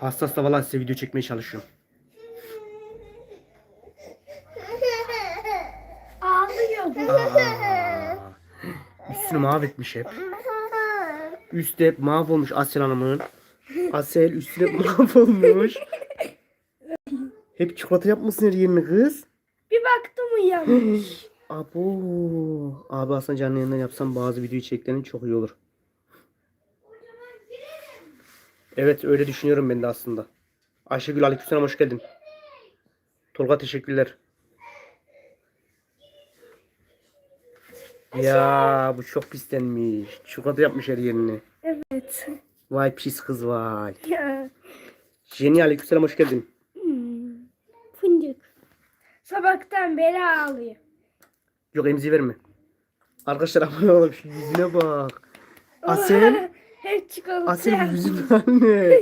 Hassas da valla size video çekmeye çalışıyorum. Ağlıyor. Aa, üstünü mahvetmiş hep. Üstü hep mahvolmuş Asel Hanım'ın. Asel üstü hep mahvolmuş. Hep çikolata yapmışsın her yerini kız. Bir baktım uyanmış. Abo. Abi aslında canlı yayından yapsam bazı video içeriklerinin çok iyi olur. Evet öyle düşünüyorum ben de aslında. Ayşegül Aleykümselam hoş geldin. Tolga teşekkürler. Ya bu çok pislenmiş. Çikolata yapmış her yerini. evet. Vay pis kız vay. Ya. Jenny Aleykümselam hoş geldin. Hmm. Fındık. Sabahtan beri ağlıyor. Yok emzi verme. Arkadaşlar abone olun şu yüzüne bak. Asel. Çikolata Asel yapmış. yüzün anne.